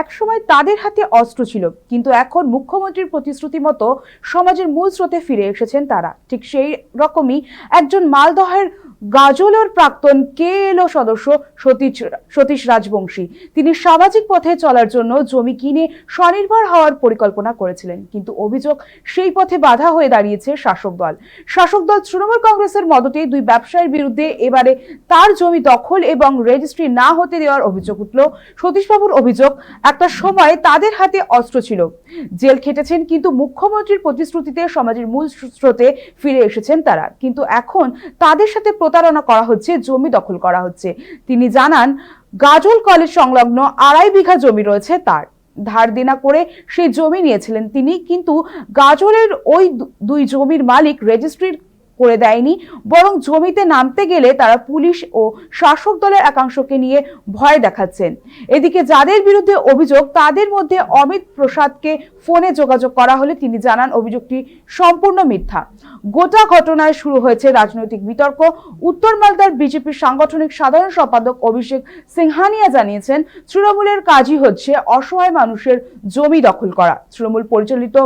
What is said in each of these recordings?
একসময় তাদের হাতে অস্ত্র ছিল, কিন্তু এখন মুখ্যমন্ত্রীর প্রতিশ্রুতি মতো সমাজের মূল স্রোতে ফিরে এসেছেন তারা। ঠিক সেই রকমই একজন মালদহের গাজলের প্রাক্তন কে এলো সদস্য সতীশ সতীশ রাজবংশী। তিনি সামাজিক পথে চলার জন্য জমি কিনে স্বনির্ভর হওয়ার পরিকল্পনা করেছিলেন, কিন্তু অভিযোগ সেই পথে বাধা হয়ে দাঁড়িয়েছে শাসক দল। শাসক দল তৃণমূল কংগ্রেসের মদতে দুই ব্যবসায়ীর বিরুদ্ধে এবারে তার জমি দখল এবং রেজিস্ট্রি না হতে দেওয়ার অভিযোগ উঠল। সতীশবাবুর অভিযোগ, একটা সময় তাদের হাতে অস্ত্র ছিল। জেল খেটেছেন, কিন্তু মুখ্যমন্ত্রীর প্রতিশ্রুতিতে সমাজের মূল স্রোতে ফিরে এসেছেন তারা। কিন্তু এখন তাদের সাথে প্রতারণা করা হচ্ছে, জমি দখল করা হচ্ছে। তিনি জানান, গাজল কলেজ সংলগ্ন আড়াই বিঘা জমি রয়েছে তার। ধার দেনা করে সেই জমি নিয়েছিলেন তিনি, কিন্তু গাজলের ওই দুই জমির মালিক রেজিস্ট্রির করে দেয়নি, বরং জমিতে নামতে গেলে তারা পুলিশ ও শাসক দলের একাংশকে নিয়ে ভয় দেখাচ্ছেন। এদিকে যাদের বিরুদ্ধে অভিযোগ, তাদের মধ্যে অমিত প্রসাদকে ফোনে যোগাযোগ করা হলে তিনি জানান, অভিযোগটি সম্পূর্ণ মিথ্যা। গোটা ঘটনায় শুরু হয়েছে রাজনৈতিক বিতর্ক। উত্তর মালদার বিজেপির সাংগঠনিক সাধারণ সম্পাদক অভিষেক সিংহানিয়া জানিয়েছেন, তৃণমূলের কাজই হচ্ছে অসহায় মানুষের জমি দখল করা। তৃণমূল পরিচালিত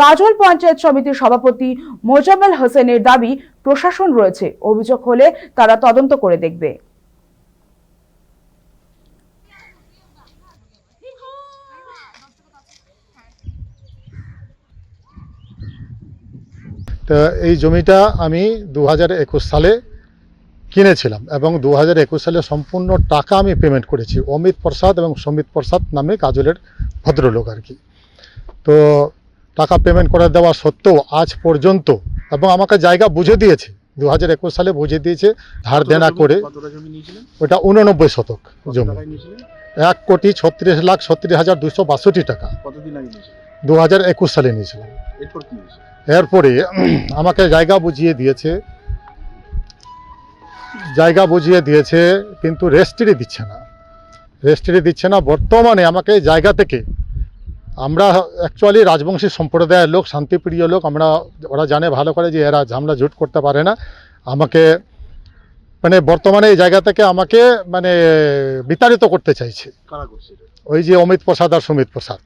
গাজল পঞ্চায়েত সমিতির সভাপতি মোজাম্মেল হোসেনের দাবি, প্রশাসন রয়েছে। অভিযোগ হলে তারা তদন্ত করে দেখবে। তো এই জমিটা আমি দু হাজার একুশ সালে কিনেছিলাম এবং দু হাজার একুশ সালে সম্পূর্ণ টাকা আমি পেমেন্ট করেছি। অমিত প্রসাদ এবং সমিত প্রসাদ নামে কাজলের ভদ্রলোক আর কি। তো টাকা পেমেন্ট করে দেওয়া সত্ত্বেও আজ পর্যন্ত এবং আমাকে জায়গা বুঝে দিয়েছে দু হাজার একুশ সালে বুঝে দিয়েছে ধার দেনা করে। ওটা উননব্বই শতক জমি। এক কোটি ছত্রিশ লাখ ছত্রিশ হাজার দুশো বাষট্টি টাকা। দু হাজার একুশ সালে নিয়েছিলাম। এরপর আমাকে জায়গা বুঝিয়ে দিয়েছে। জায়গা বুঝিয়ে দিয়েছে, কিন্তু রেস্ট্রি দিচ্ছে না। রেস্ট্রি দিচ্ছে না। বর্তমানে আমাকে জায়গা থেকে আমরা অ্যাকচুয়ালি রাজবংশী সম্প্রদায়ের লোক, শান্তিপ্রিয় লোক, আমরা, ওরা জানে ভালো করে যে এরা ঝামলা জুট করতে পারে না। আমাকে মানে বর্তমানে এই জায়গা থেকে আমাকে মানে বিতাড়িত করতে চাইছে? ওই যে অমিত প্রসাদ আর সুমিত প্রসাদ।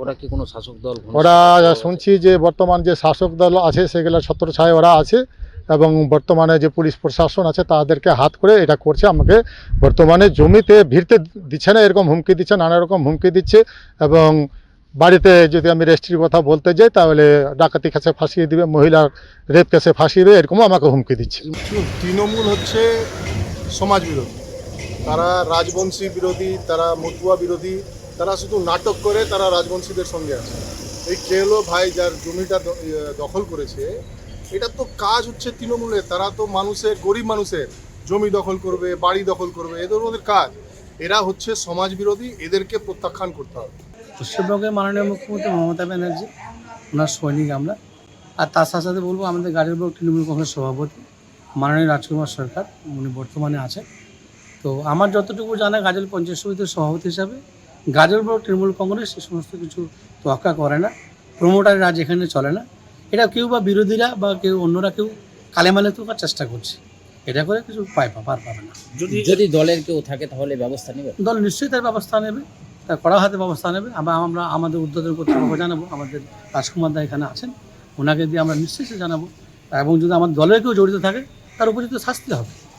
ওরা কি কোনো শাসক দল ওরা শুনছি যে বর্তমান যে শাসক দল আছে সেগুলো ছত্র ছায় ওরা আছে এবং বর্তমানে যে পুলিশ প্রশাসন আছে তাদেরকে হাত করে এটা করছে আমাকে বর্তমানে জমিতে ভিড়তে দিচ্ছে না এরকম হুমকি দিচ্ছে নানা রকম হুমকি দিচ্ছে এবং বাড়িতে যদি আমি রেজিস্ট্রির কথা বলতে যাই, তাহলে ডাকাতি কাছে ফাঁসিয়ে দিবে মহিলার রেপ কেসে ফাঁসিয়ে দেবে, এরকমও আমাকে হুমকি দিচ্ছে। তৃণমূল হচ্ছে সমাজ বিরোধী। তারা রাজবংশী বিরোধী, তারা মতুয়া বিরোধী, তারা শুধু নাটক করে তারা রাজবংশীদের সঙ্গে আছে। এই কেলো ভাই যার জমিটা ইয়ে দখল করেছে, এটা তো কাজ হচ্ছে তৃণমূলের। তারা তো মানুষের, গরিব মানুষের জমি দখল করবে, বাড়ি দখল করবে এদের ওদের কাজ। এরা হচ্ছে সমাজ বিরোধী, এদেরকে প্রত্যাখ্যান করতে হবে। পশ্চিমবঙ্গের মাননীয় মুখ্যমন্ত্রী মমতা ব্যানার্জি ওনার সৈনিক আমরা। আর তার সাথে সাথে বলব আমাদের গাড়ির ব্লক তৃণমূল কংগ্রেস সভাপতি মাননীয় রাজকুমার সরকার উনি বর্তমানে আছেন। তো আমার যতটুকু জানা গাজল পঞ্চায়েত সমিতির সভাপতি হিসাবে গাজল ব্লক তৃণমূল কংগ্রেস সে সমস্ত কিছু তোয়াক্কা করে না প্রমোটার রাজ এখানে চলে না। এটা কেউ বা বিরোধীরা বা কেউ অন্যরা কেউ কালেমালে তোকার চেষ্টা করছে। এটা করে কিছু পায় পার পাবে না। যদি যদি দলের কেউ থাকে তাহলে ব্যবস্থা নেবে? দল নিশ্চয়ই তার ব্যবস্থা নেবে। তার কড়া হাতে ব্যবস্থা নেবে। আবার আমরা আমাদের উদ্বোধন কর্তৃপক্ষ জানাব। আমাদের রাজকুমার দা এখানে আছেন। ওনাকে দিয়ে আমরা নিশ্চয়ই জানাব। এবং যদি আমার দলের কেউ জড়িত থাকে, তার উপযুক্ত শাস্তি হবে।